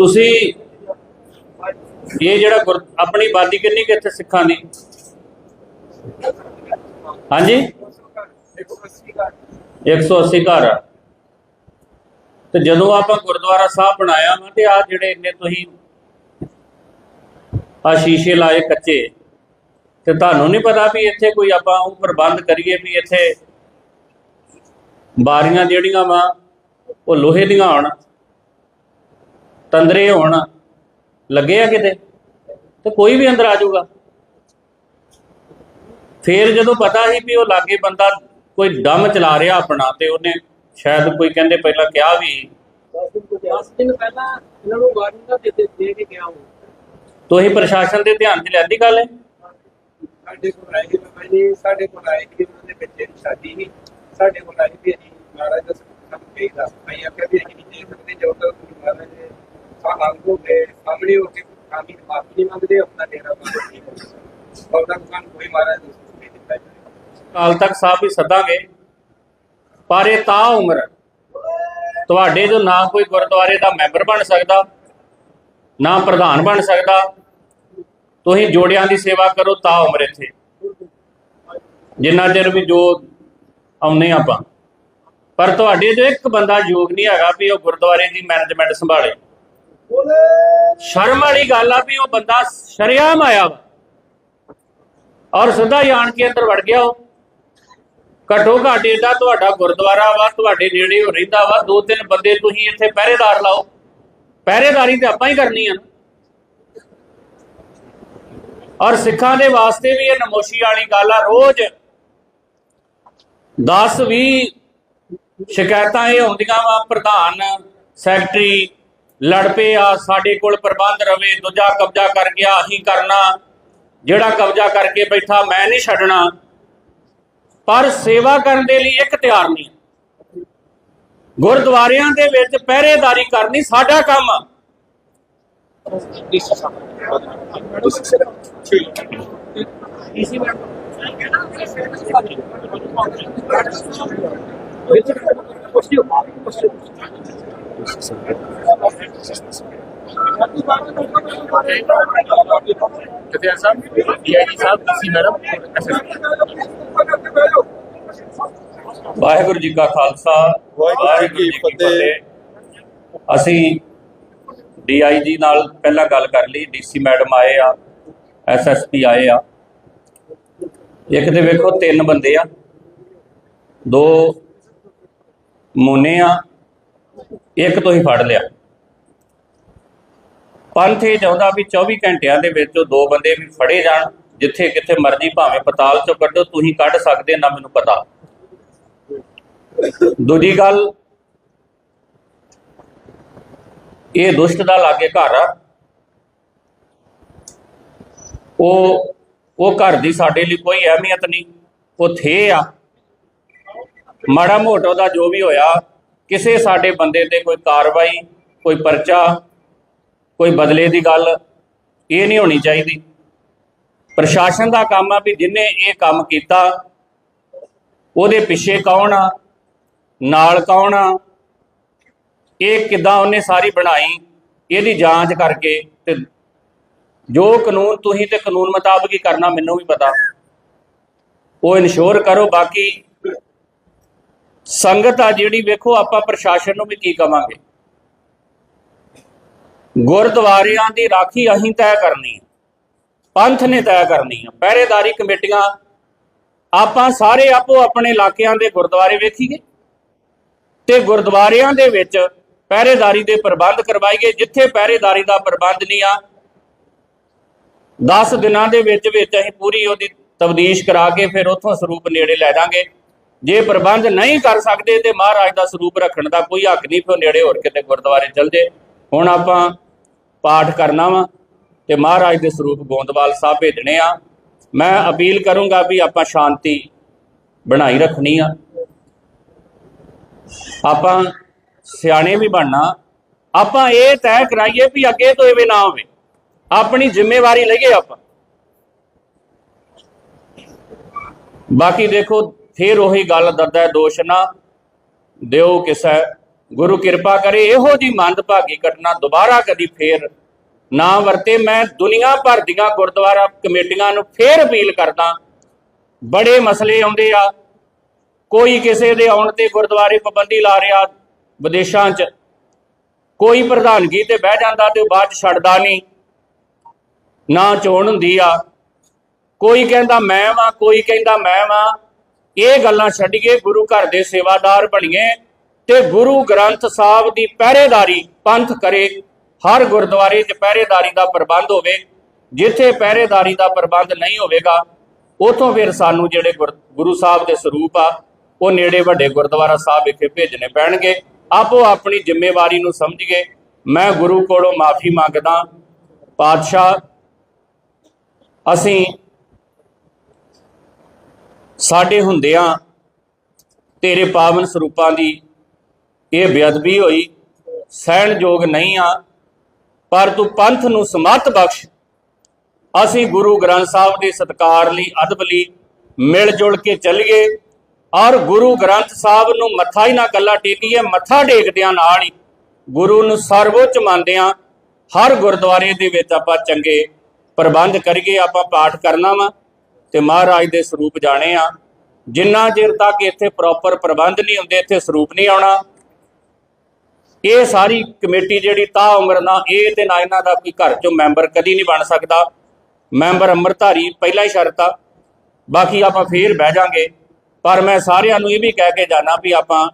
ਤੁਸੀਂ ਇਹ ਜਿਹੜਾ ਗੁਰ- ਆਪਣੀ ਬਾਦੀ ਕਿੰਨੀ ਕਿ ਇੱਥੇ ਸਿੱਖਾਂ ਦੀ ਹਾਂਜੀ? 180 ਘਰ ਆ। ਤੇ ਜਦੋਂ ਆਪਾਂ ਗੁਰਦੁਆਰਾ ਸਾਹਿਬ ਬਣਾਇਆ ਵਾ ਤੇ ਆ ਜਿਹੜੇ ਇੰਨੇ ਤੁਸੀਂ ਆ ਸ਼ੀਸ਼ੇ ਲਾਏ ਕੱਚੇ, ਤੇ ਤੁਹਾਨੂੰ ਨਹੀਂ ਪਤਾ ਵੀ ਇੱਥੇ ਕੋਈ ਆਪਾਂ ਉਹ ਪ੍ਰਬੰਧ ਕਰੀਏ ਵੀ ਇੱਥੇ ਬਾਰੀਆਂ ਜਿਹੜੀਆਂ ਵਾ, ਉਹ ਲੋਹੇ ਦੀਆਂ ਹੋਣ। ਤੰਦਰੇ ਹੋਣ। ਲੱਗੇ ਆ ਕਿਤੇ? ਤੇ ਕੋਈ ਵੀ ਅੰਦਰ ਆ ਜਾਊਗਾ। ਫੇਰ ਜਦੋਂ ਪਤਾ ਸੀ ਵੀ ਉਹ ਲਾਗੇ ਬੰਦਾ ਕੋਈ ਡੰਮ ਚਲਾ ਰਿਹਾ ਆਪਣਾ ਤੇ ਉਹਨੇ ਸ਼ਾਇਦ ਕੋਈ ਕਹਿੰਦੇ ਪਹਿਲਾਂ ਕਿਹਾ ਵੀ 10 ਦਿਨ ਪਹਿਲਾਂ ਇਹਨਾਂ ਨੂੰ ਵਾਰਨਿੰਗ ਦਾ ਦੇ ਦੇ ਕੇ ਗਿਆ ਹੂੰ ਤੁਸੀਂ ਪ੍ਰਸ਼ਾਸਨ ਦੇ ਧਿਆਨ 'ਚ ਲੈਂਦੀ ਗੱਲ ਹੈ ਸਾਡੇ ਕੋਲ ਆਏ ਕਿ ਜੀ ਸਾਡੇ ਕੋਲ ਆਏ ਕਿ ਉਹਨਾਂ ਦੇ ਬੱਚੇ ਦੀ ਸ਼ਾਦੀ ਸੀ। ਸਾਡੇ ਕੋਲ ਆਏ ਵੀ ਅਸੀਂ ਮਹਾਰਾਜ ਦਾ ਸਾਨੂੰ ਕਹੀ ਦੱਸ ਪਈ ਆ ਕਿ ਅਸੀਂ ਨਹੀਂ ਦੇ ਸਕਦੇ ਜਦੋਂ ਤੱਕ ਮਹਾਰਾਜ ਦੇ ਸਾਹਮਣੇ ਹੋ ਕੇ ਸਾਹਮਣੇ ਹੋ ਕੇ ਕਾਮੀ ਮਾਫੀ ਨਹੀਂ ਮੰਗਦੇ ਕੋਈ ਮਹਾਰਾਜ ਦਾ ਨਹੀਂ। ਦਿੱਤਾ ਕਾਲ ਤੱਕ ਸਾਹਿਬ ਵੀ ਸੱਦਾਂਗੇ, ਪਰ ਇਹ ਤਾਂ ਉਮਰ ਤੁਹਾਡੇ ਜੋ ਨਾ ਕੋਈ ਗੁਰਦੁਆਰੇ ਦਾ ਮੈਂਬਰ ਬਣ ਸਕਦਾ, ਨਾ ਪ੍ਰਧਾਨ ਬਣ ਸਕਦਾ, ਤੁਸੀਂ ਜੋੜਿਆਂ ਦੀ ਸੇਵਾ ਕਰੋ ਤਾਂ ਉਮਰ ਇੱਥੇ। ਜਿੰਨਾ ਚਿਰ ਵੀ ਜੋ ਆਉਨੇ ਆਪਾਂ। ਪਰ ਤੁਹਾਡੇ ਜੋ ਇੱਕ ਬੰਦਾ ਯੋਗ ਨਹੀਂ ਹੈਗਾ ਵੀ ਉਹ ਗੁਰਦੁਆਰੇ ਦੀ ਮੈਨੇਜਮੈਂਟ ਸੰਭਾਲੇ। ਸ਼ਰਮ ਵਾਲੀ ਗੱਲ ਆ ਵੀ ਉਹ ਬੰਦਾ ਸ਼ਰਿਆਮ ਆਇਆ ਵਾ। ਔਰ ਸਿੱਧਾ ਹੀ ਕੇ ਅੰਦਰ ਵੜ ਗਿਆ ਉਹ। ਘਟੋ ਘੱਟ ਏਡਾ ਤੁਹਾਡਾ ਗੁਰਦੁਆਰਾ ਵਾ, ਤੁਹਾਡੇ ਨੇੜੇ ਹੋ ਰਹਿੰਦਾ ਵਾ। ਦੋ ਤਿੰਨ ਬੰਦੇ ਤੁਸੀਂ ਇੱਥੇ ਪਹਿਰੇਦਾਰ ਲਾਓ। ਪਹਿਰੇਦਾਰੀ ਤੇ ਆਪਾਂ ਹੀ ਕਰਨੀ ਆ ਔਰ ਸਿੱਖਾਂ ਦੇ ਵਾਸਤੇ ਵੀ ਇਹ ਨਮੋਸ਼ੀ ਵਾਲੀ ਗੱਲ ਆ। ਰੋਜ਼ 10 20 ਸ਼ਿਕਾਇਤਾਂ ਇਹ ਆਉਂਦੀਆਂ ਵਾ। ਪ੍ਰਧਾਨ, ਸੈਕਟਰੀ ਲੜ ਪਏ ਆ, ਸਾਡੇ ਕੋਲ ਪ੍ਰਬੰਧ ਰਵੇ, ਦੂਜਾ ਕਬਜ਼ਾ ਕਰ ਗਿਆ, ਅਸੀਂ ਕਰਨਾ। ਜਿਹੜਾ ਕਬਜ਼ਾ ਕਰਕੇ ਬੈਠਾ, ਮੈਂ ਨਹੀਂ ਛੱਡਣਾ। ਪਰ ਸੇਵਾ ਕਰਨ ਦੇ ਲਈ ਇੱਕ ਤਿਆਰ ਨਹੀਂ। ਗੁਰਦੁਆਰਿਆਂ ਦੇ ਵਿੱਚ ਪਹਿਰੇਦਾਰੀ ਕਰਨੀ ਸਾਡਾ ਕੰਮ। ਆ ਇਸੀ ਮੈਂ ਜਥੇਦਾਰ ਸਾਹਿਬ ਡੀਆਈਜੀ ਸਾਹਿਬ ਡੀਸੀ ਮੈਡਮ ਵਾਹਿਗੁਰੂ ਜੀ ਕਾ ਖਾਲਸਾ, ਵਾਹਿਗੁਰੂ ਜੀ ਕੀ ਫਤਿਹ। ਅਸੀਂ ਡੀਆਈਜੀ ਨਾਲ ਪਹਿਲਾਂ ਗੱਲ ਕਰ ਲਈ ਡੀਸੀ ਮੈਡਮ ਆਏ ਆ ਐਸਐਸਪੀ ਆਏ ਆ। ਇੱਕ ਤੇ ਵੇਖੋ ਤਿੰਨ ਬੰਦੇ ਆ, ਦੋ ਮੋਨੇ ਆ ਇੱਕ ਤੁਸੀਂ ਫੜ ਲਿਆ। ਪੰਥ ਇਹ ਚਾਹੁੰਦਾ ਵੀ 24 ਘੰਟਿਆਂ ਦੇ ਵਿੱਚ ਉਹ ਦੋ ਬੰਦੇ ਵੀ ਫੜੇ ਜਾਣ, ਜਿੱਥੇ ਕਿੱਥੇ ਮਰਜ਼ੀ ਭਾਵੇਂ ਪਤਾਲ ਚੋਂ ਕੱਢੋ, ਤੁਸੀਂ ਕੱਢ ਸਕਦੇ ਨਾ ਮੈਨੂੰ ਪਤਾ। ਦੂਜੀ ਗੱਲ, ਇਹ ਦੁਸ਼ਟ ਦਾ ਲਾਗੇ ਘਰ ਆ। ਉਹ ਉਹ ਘਰ ਦੀ ਸਾਡੇ ਲਈ ਕੋਈ ਅਹਿਮੀਅਤ ਨਹੀਂ। ਉਹ ਥੇ ਆ। ਮਾੜਾ ਮੋਟਾ ਦਾ ਜੋ ਵੀ ਹੋਇਆ ਕਿਸੇ ਸਾਡੇ ਬੰਦੇ ਤੇ ਕੋਈ ਕਾਰਵਾਈ, ਕੋਈ ਪਰਚਾ, ਕੋਈ ਬਦਲੇ ਦੀ ਗੱਲ, ਇਹ ਨਹੀਂ ਹੋਣੀ ਚਾਹੀਦੀ। ਪ੍ਰਸ਼ਾਸਨ ਦਾ ਕੰਮ ਆ ਵੀ ਜਿਨੇ ਇਹ ਕੰਮ ਕੀਤਾ, ਉਹਦੇ ਪਿੱਛੇ ਕੌਣ ਆ, ਨਾਲ ਕੌਣ ਆ, ਇਹ ਕਿਦਾਂ ਉਹਨੇ ਸਾਰੀ ਬਣਾਈ, ਇਹਦੀ ਜਾਂਚ ਕਰਕੇ ਤੇ ਜੋ ਕਾਨੂੰਨ ਤੁਸੀਂ ਤੇ ਕਾਨੂੰਨ ਮੁਤਾਬਕ ਹੀ ਕਰਨਾ, ਮੈਨੂੰ ਵੀ ਪਤਾ। ਉਹ ਇਨਸ਼ੋਰ ਕਰੋ, ਬਾਕੀ ਸੰਗਤ ਆ ਜਿਹੜੀ, ਵੇਖੋ ਆਪਾਂ ਪ੍ਰਸ਼ਾਸਨ ਨੂੰ ਵੀ ਕੀ ਕਵਾਂਗੇ। ਗੁਰਦੁਆਰਿਆਂ ਦੀ ਰਾਖੀ ਅਸੀਂ ਤੈਅ ਕਰਨੀ ਹੈ ਪੰਥ ਨੇ ਤੈਅ ਕਰਨੀ ਹੈ ਪਹਿਰੇਦਾਰੀ ਕਮੇਟੀਆਂ, ਆਪਾਂ ਸਾਰੇ ਆਪੋ ਆਪਣੇ ਇਲਾਕਿਆਂ ਦੇ ਗੁਰਦੁਆਰੇ ਵੇਖੀਏ ਤੇ ਗੁਰਦੁਆਰਿਆਂ ਦੇ ਵਿੱਚ ਪਹਿਰੇਦਾਰੀ ਦੇ ਪ੍ਰਬੰਧ ਕਰਵਾਈਏ, ਜਿੱਥੇ ਪਹਿਰੇਦਾਰੀ ਦਾ ਪ੍ਰਬੰਧ ਨਹੀਂ ਆ। 10 ਦਿਨਾਂ ਦੇ ਵਿੱਚ ਵਿੱਚ ਅਸੀਂ ਪੂਰੀ ਉਹਦੀ ਤਬਦੀਸ਼ ਕਰਾ ਕੇ ਫਿਰ ਉੱਥੋਂ ਸਰੂਪ ਨੇੜੇ ਲੈ ਦਾਂਗੇ ਜੇ ਪ੍ਰਬੰਧ ਨਹੀਂ ਕਰ ਸਕਦੇ ਤੇ ਮਹਾਰਾਜ ਦਾ ਸਰੂਪ ਰੱਖਣ ਦਾ ਕੋਈ ਹੱਕ ਨਹੀਂ, ਫਿਰ ਨੇੜੇ ਹੋਰ ਕਿਤੇ ਗੁਰਦੁਆਰੇ ਚਲ ਜੇ। ਹੁਣ ਆਪਾਂ ਪਾਠ ਕਰਨਾ ਵਾ ਤੇ ਮਹਾਰਾਜ ਦੇ ਸਰੂਪ ਗੋਂਦਵਾਲ ਸਾਹਿਬ ਭੇਜਣੇ ਆ। ਮੈਂ ਅਪੀਲ ਕਰੂੰਗਾ ਵੀ ਆਪਾਂ ਸ਼ਾਂਤੀ ਬਣਾਈ ਰੱਖਣੀ ਆ। ਆਪਾਂ ਸਿਆਣੇ ਵੀ ਬਣਨਾ। ਆਪਾਂ ਇਹ ਤੈਅ ਕਰਾਈਏ ਵੀ ਅੱਗੇ ਤੋਂ ਐਵੇਂ ਨਾ ਹੋਵੇ। ਆਪਣੀ ਜ਼ਿੰਮੇਵਾਰੀ ਲਈਏ ਆਪਾਂ। ਬਾਕੀ ਦੇਖੋ ਫੇਰ ਉਹੀ ਗੱਲ ਦਰਦਾ ਦੋਸ਼ ਨਾ ਦਿਓ ਕਿਸੈ। ਗੁਰੂ ਕਿਰਪਾ ਕਰੇ, ਇਹੋ ਜੀ ਮੰਦਭਾਗੀ ਘਟਨਾ ਦੁਬਾਰਾ ਕਦੀ ਫੇਰ ਨਾ ਵਰਤੇ। ਮੈਂ ਦੁਨੀਆ ਭਰ ਦੀਆਂ ਗੁਰਦੁਆਰਾ ਕਮੇਟੀਆਂ ਨੂੰ ਫੇਰ ਅਪੀਲ ਕਰਦਾ, ਬੜੇ ਮਸਲੇ ਆਉਂਦੇ ਆ। ਕੋਈ ਕਿਸੇ ਦੇ ਆਉਣ ਤੇ ਗੁਰਦੁਆਰੇ ਪਾਬੰਦੀ ਲਾ ਰਿਹਾ ਵਿਦੇਸ਼ਾਂ 'ਚ, ਕੋਈ ਪ੍ਰਧਾਨਗੀ ਤੇ ਬਹਿ ਜਾਂਦਾ ਤੇ ਉਹ ਬਾਅਦ 'ਚ ਛੱਡਦਾ ਨਹੀਂ। ਨਾ ਚੋਣ ਹੁੰਦੀ ਆ। ਕੋਈ ਕਹਿੰਦਾ ਮੈਂ ਵਾਂ, ਕੋਈ ਕਹਿੰਦਾ ਮੈਂ ਵਾਂ। ਇਹ ਗੱਲਾਂ ਛੱਡੀਏ, ਗੁਰੂ ਘਰ ਦੇ ਸੇਵਾਦਾਰ ਬਣੀਏ ਤੇ ਗੁਰੂ ਗ੍ਰੰਥ ਸਾਹਿਬ ਦੀ ਪਹਿਰੇਦਾਰੀ ਪੰਥ ਕਰੇ, ਹਰ ਗੁਰਦੁਆਰੇ 'ਚ ਪਹਿਰੇਦਾਰੀ ਦਾ ਪ੍ਰਬੰਧ ਹੋਵੇ, ਜਿੱਥੇ ਪਹਿਰੇਦਾਰੀ ਦਾ ਪ੍ਰਬੰਧ ਨਹੀਂ ਹੋਵੇਗਾ, ਉਥੋਂ ਫਿਰ ਸਾਨੂੰ ਜਿਹੜੇ ਗੁਰ- ਗੁਰੂ ਸਾਹਿਬ ਦੇ ਸਰੂਪ ਆ, ਉਹ ਨੇੜੇ ਵੱਡੇ ਗੁਰਦੁਆਰਾ ਸਾਹਿਬ ਵਿਖੇ ਭੇਜਣੇ ਪੈਣਗੇ। ਆਪੋ ਆਪਣੀ ਜ਼ਿੰਮੇਵਾਰੀ ਨੂੰ ਸਮਝ ਗਏ ਮੈਂ ਗੁਰੂ ਕੋਲੋਂ ਮਾਫੀ ਮੰਗਦਾ, ਪਾਤਸ਼ਾਹ, ਅਸੀਂ ਸਾਡੇ ਹੁੰਦਿਆਂ ਤੇਰੇ ਪਾਵਨ ਸਰੂਪਾਂ ਦੀ ਇਹ ਬੇਅਦਬੀ ਹੋਈ ਸਹਿਣਯੋਗ ਨਹੀਂ ਆ, ਪਰ ਤੂੰ ਪੰਥ ਨੂੰ ਸਮੱਤ ਬਖਸ਼। ਅਸੀਂ ਗੁਰੂ ਗ੍ਰੰਥ ਸਾਹਿਬ ਦੇ ਸਤਕਾਰ ਲਈ, ਅਦਬ ਲਈ ਮਿਲ ਜੁਲ ਕੇ ਚੱਲੀਏ ਔਰ ਗੁਰੂ ਗ੍ਰੰਥ ਸਾਹਿਬ ਨੂੰ ਮੱਥਾ ਹੀ ਨਾ ਕੱਲਾ ਟੇਕੀਏ, ਮੱਥਾ ਟੇਕਦਿਆਂ ਨਾਲ ਹੀ ਗੁਰੂ ਨੂੰ ਸਰਵਉੱਚ ਮੰਨਦਿਆਂ ਹਰ ਗੁਰਦੁਆਰੇ ਦੇ ਵਿੱਚ ਆਪਾਂ ਚੰਗੇ ਪ੍ਰਬੰਧ ਕਰੀਏ, ਆਪਾਂ ਪਾਠ ਕਰਨਾ ਵਾ। ਤੇ ਮਹਾਰਾਜ ਦੇ ਸਰੂਪ ਜਾਣੇ ਆ। ਜਿੰਨਾ ਚਿਰ ਤੱਕ ਇੱਥੇ ਪ੍ਰੋਪਰ ਪ੍ਰਬੰਧ ਨਹੀਂ ਹੁੰਦੇ, ਇੱਥੇ ਸਰੂਪ ਨਹੀਂ ਆਉਣਾ। ਇਹ ਸਾਰੀ ਕਮੇਟੀ ਜਿਹੜੀ ਤਾ ਉਮਰ ਨਾ ਇਹ ਤੇ ਨਾ ਇਹਨਾਂ ਦਾ ਕੋਈ ਘਰ ਚੋਂ ਮੈਂਬਰ ਕਦੀ ਨਹੀਂ ਬਣ ਸਕਦਾ। ਮੈਂਬਰ ਅੰਮ੍ਰਿਤਧਾਰੀ ਪਹਿਲਾ ਹੀ ਸ਼ਰਤ ਆ। ਬਾਕੀ ਆਪਾਂ ਫੇਰ ਬਹਿ ਜਾਾਂਗੇ। ਪਰ ਮੈਂ ਸਾਰਿਆਂ ਨੂੰ ਇਹ ਵੀ ਕਹਿ ਕੇ ਜਾਣਾ ਵੀ ਆਪਾਂ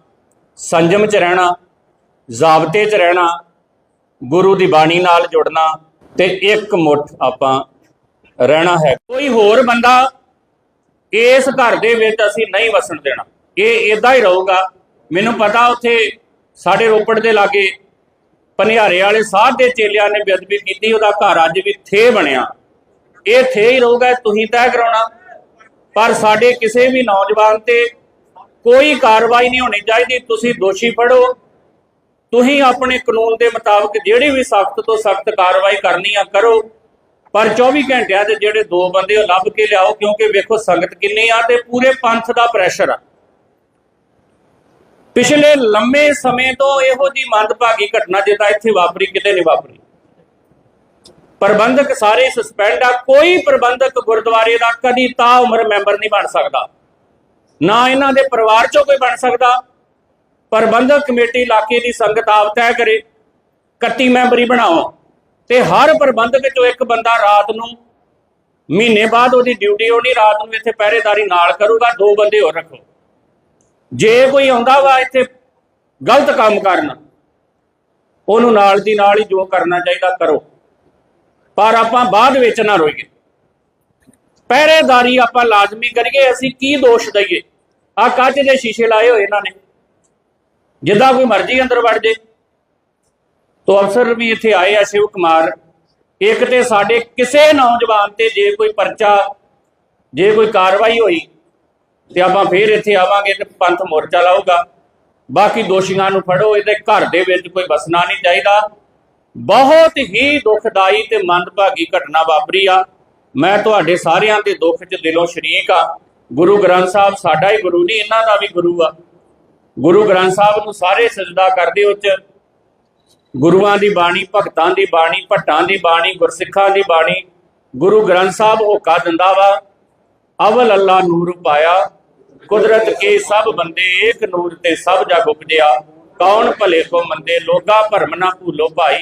ਸੰਜਮ 'ਚ ਰਹਿਣਾ, ਜ਼ਾਬਤੇ 'ਚ ਰਹਿਣਾ, ਗੁਰੂ ਦੀ ਬਾਣੀ ਨਾਲ ਜੁੜਨਾ ਤੇ ਇੱਕ ਮੁੱਠ ਆਪਾਂ ਰਹਿਣਾ ਹੈ। ਕੋਈ ਹੋਰ ਬੰਦਾ ਇਸ ਘਰ ਦੇ ਵਿੱਚ ਅਸੀਂ ਨਹੀਂ ਵਸਣ ਦੇਣਾ। ਇਹ ਇਦਾਂ ਹੀ ਰਹੂਗਾ। ਮੈਨੂੰ ਪਤਾ ਉੱਥੇ ਸਾਡੇ ਰੋਪੜ ਦੇ ਲਾਗੇ ਪਨਿਆਰੇ ਵਾਲੇ ਸਾਧ ਦੇ ਚੇਲਿਆਂ ਨੇ ਬੇਅਦਬੀ ਕੀਤੀ, ਉਹਦਾ ਘਰ ਅੱਜ ਵੀ ਥੇ ਬਣਿਆ। ਇਹ ਥੇ ਹੀ ਰਹੂਗਾ, ਤੁਸੀਂ ਤੈਅ ਕਰਾਉਣਾ। ਪਰ ਸਾਡੇ ਕਿਸੇ ਵੀ ਨੌਜਵਾਨ ਤੇ ਕੋਈ ਕਾਰਵਾਈ ਨਹੀਂ ਹੋਣੀ ਚਾਹੀਦੀ। ਤੁਸੀਂ ਦੋਸ਼ੀ ਫੜੋ। ਤੁਸੀਂ ਆਪਣੇ ਕਾਨੂੰਨ ਦੇ ਮੁਤਾਬਕ ਜਿਹੜੀ ਵੀ ਸਖਤ ਤੋਂ ਸਖਤ ਕਾਰਵਾਈ ਕਰਨੀ ਆ, ਕਰੋ। ਪਰ 24 ਘੰਟਿਆਂ ਦੇ ਜਿਹੜੇ ਦੋ ਬੰਦੇ ਉਹ ਲੱਭ ਕੇ ਲਿਆਓ, ਕਿਉਂਕਿ ਵੇਖੋ ਸੰਗਤ ਕਿੰਨੀ ਆ ਤੇ ਪੂਰੇ ਪੰਥ ਦਾ ਪ੍ਰੈਸ਼ਰ ਆ। ਪਿਛਲੇ ਲੰਮੇ ਸਮੇਂ ਤੋਂ ਇਹੋ ਜੀ ਮੰਦਭਾਗੀ ਘਟਨਾ ਜਿੱਦਾਂ ਇੱਥੇ ਵਾਪਰੀ, ਕਿਤੇ ਨਹੀਂ ਵਾਪਰੀ। ਪ੍ਰਬੰਧਕ ਸਾਰੇ ਸਸਪੈਂਡ ਆ, ਕੋਈ ਪ੍ਰਬੰਧਕ ਗੁਰਦੁਆਰੇ ਦਾ ਕਦੀ ਤਾਂ ਉਮਰ ਮੈਂਬਰ ਨਹੀਂ ਬਣ ਸਕਦਾ। ਨਾ ਇਹਨਾਂ ਦੇ ਪਰਿਵਾਰ ਚੋਂ ਕੋਈ ਬਣ ਸਕਦਾ। ਪ੍ਰਬੰਧਕ ਕਮੇਟੀ ਇਲਾਕੇ ਦੀ ਸੰਗਤ ਆਪ ਤੈਅ ਕਰੇ 31 ਮੈਂਬਰੀ ਬਣਾਓ। ਤੇ ਹਰ ਪ੍ਰਬੰਧਕ ਚੋਂ ਇੱਕ ਬੰਦਾ ਰਾਤ ਨੂੰ, ਮਹੀਨੇ ਬਾਅਦ ਉਹਦੀ ਡਿਊਟੀ ਹੋਣੀ ਰਾਤ ਨੂੰ ਇੱਥੇ ਪਹਿਰੇਦਾਰੀ ਨਾਲ ਕਰੂਗਾ, ਦੋ ਬੰਦੇ ਹੋਰ ਰੱਖੋ। ਜੇ ਕੋਈ ਆਉਂਦਾ ਵਾ ਇੱਥੇ ਗਲਤ ਕੰਮ ਕਰਨ, ਉਹਨੂੰ ਨਾਲ ਦੀ ਨਾਲ ਹੀ ਜੋ ਕਰਨਾ ਚਾਹੀਦਾ ਕਰੋ। ਪਰ ਆਪਾਂ ਬਾਅਦ ਵਿੱਚ ਨਾ ਰੋਈਏ। ਪਹਿਰੇਦਾਰੀ ਆਪਾਂ ਲਾਜ਼ਮੀ ਕਰੀਏ, ਅਸੀਂ ਕੀ ਦੋਸ਼ ਦਈਏ? ਆ ਕੱਚ ਦੇ ਸ਼ੀਸ਼ੇ ਲਾਏ ਹੋਏ ਇਹਨਾਂ ਨੇ। ਜਿੱਦਾਂ ਕੋਈ ਮਰਜ਼ੀ ਅੰਦਰ ਵੜ ਜੇ। ਤੋ ਅਫਸਰ ਵੀ ਇੱਥੇ ਆਏ ਆ ਸ਼ਿਵ ਕੁਮਾਰ। ਇੱਕ ਤੇ ਸਾਡੇ ਕਿਸੇ ਨੌਜਵਾਨ ਤੇ ਜੇ ਕੋਈ ਪਰਚਾ, ਜੇ ਕੋਈ ਕਾਰਵਾਈ ਹੋਈ, ਤੇ ਆਪਾਂ ਫੇਰ ਇੱਥੇ ਆਵਾਂਗੇ ਤੇ ਪੰਥ ਮੋਰਚਾ ਲਾਊਗਾ। ਬਾਕੀ ਦੋਸ਼ੀਆਂ ਨੂੰ ਫੜੋ, ਇਹਦੇ ਘਰ ਦੇ ਵਿੱਚ ਕੋਈ ਵਸਣਾ ਨਹੀਂ ਚਾਹੀਦਾ। ਬਹੁਤ ਹੀ ਦੁਖਦਾਈ ਤੇ ਮੰਦਭਾਗੀ ਘਟਨਾ ਵਾਪਰੀ ਆ। ਮੈਂ ਤੁਹਾਡੇ ਸਾਰਿਆਂ ਦੇ ਦੁੱਖ 'ਚ ਦਿਲੋਂ ਸ਼ਰੀਕ ਆ। ਗੁਰੂ ਗ੍ਰੰਥ ਸਾਹਿਬ ਸਾਡਾ ਹੀ ਗੁਰੂ ਨਹੀਂ, ਇਹਨਾਂ ਦਾ ਵੀ ਗੁਰੂ ਆ। ਗੁਰੂ ਗ੍ਰੰਥ ਸਾਹਿਬ ਨੂੰ ਸਾਰੇ ਸਜਦਾ ਕਰਦੇ ਉੱਚ। ਗੁਰੂਆਂ ਦੀ ਬਾਣੀ, ਭਗਤਾਂ ਦੀ ਬਾਣੀ, ਭੱਟਾਂ ਦੀ ਬਾਣੀ, ਗੁਰਸਿੱਖਾਂ ਦੀ ਬਾਣੀ, ਗੁਰੂ ਗ੍ਰੰਥ ਸਾਹਿਬ ਹੋਕਾ ਦਿੰਦਾ ਵਾ। ਅਵਲ ਅੱਲਾ ਨੂਰ ਪਾਇਆ, ਕੁਦਰਤ ਕੇ ਸਭ ਬੰਦੇ ਏਕ ਨੂਰ ਤੇ ਸਭ ਜਗ ਉਪਜਿਆ। ਕੌਣ ਭਲੇ ਕੋ ਮੰਦੇ, ਲੋਗਾ ਭਰਮ ਨਾ ਭੂਲੋ ਭਾਈ।